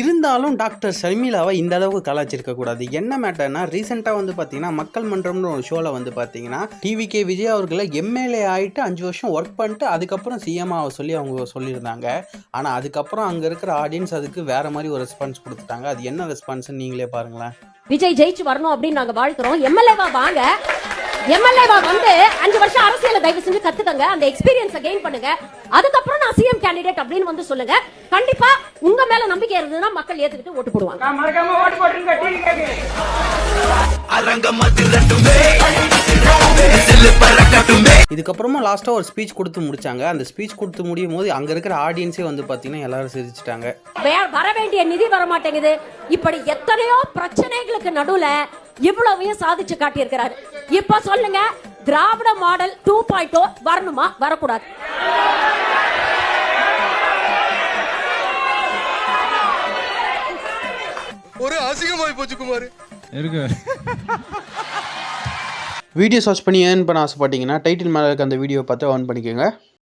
இருந்தாலும் டாக்டர் ஷர்மிளாவை இந்த அளவுக்கு கலாச்சிருக்க கூடாது. என்ன மேட்டர்னா ரீசெண்டாக வந்து பார்த்தீங்கன்னா மக்கள் மன்றம்னு ஒரு ஷோவில் வந்து பார்த்தீங்கன்னா டிவிகே விஜய் அவர்களை எம்எல்ஏ ஆகிட்டு அஞ்சு வருஷம் ஒர்க் பண்ணிட்டு அதுக்கப்புறம் சிஎம்ஆவை சொல்லி அவங்க சொல்லியிருந்தாங்க. ஆனால் அதுக்கப்புறம் அங்கே இருக்கிற ஆடியன்ஸ் அதுக்கு வேற மாதிரி ஒரு ரெஸ்பான்ஸ் கொடுத்துட்டாங்க. அது என்ன ரெஸ்பான்ஸ்னு நீங்களே பாருங்களேன். விஜய் ஜெயிச்சு வரணும் அப்படின்னு நாங்கள் வாழ்க்கிறோம். எம்எல்ஏவா வாங்க. எம்எல்ஏவா வந்து அஞ்சு வருஷம் அரசியல தயவு செஞ்சு கத்துக்கங்க. அந்த எக்ஸ்பீரியன்ஸை கெயின் பண்ணுங்க. அதுக்கப்புறம் நான் கேண்டிடேட் அப்படின்னு வந்து சொல்லுங்க. கண்டிப்பா உங்க மேல நம்பிக்கை இருந்ததுன்னா மக்கள் ஏத்துக்கிட்டு ஓட்டு போடுவாங்க. நான் மறக்காம ஓட்டு போட்டுருங்க டிவி கேக்கு. இதுக்கப்புறமா லாஸ்ட்டாக ஒரு ஸ்பீச் கொடுத்து முடிச்சாங்க. அந்த ஸ்பீச் கொடுத்து முடியும் போது அங்கே இருக்கிற ஆடியன்ஸே வந்து பார்த்தீங்கன்னா எல்லாரும் சிரிச்சிட்டாங்க. வர வேண்டிய நிதி வர மாட்டேங்குது இப்படி எத்தனையோ பிரச்சனைகளுக்கு நடுவுல இவ்வளவையும் சாதிச்சு காட்டியிருக்கிறாரு. இப்ப சொல்லுங்க திராவிட மாடல் டூ பாயிண்ட் வரணுமா? வரக்கூடாது. ஒரு அசிங்கமாய் போச்சு குமார். இருக்கு. வீடியோ சர்ச் பண்ணி ஏர்ன் பண்ண ஆசைப்பட்டீங்கன்னா டைட்டில் மேலே இருக்க அந்த வீடியோ பார்த்து ஏர்ன் பண்ணிக்கோங்க.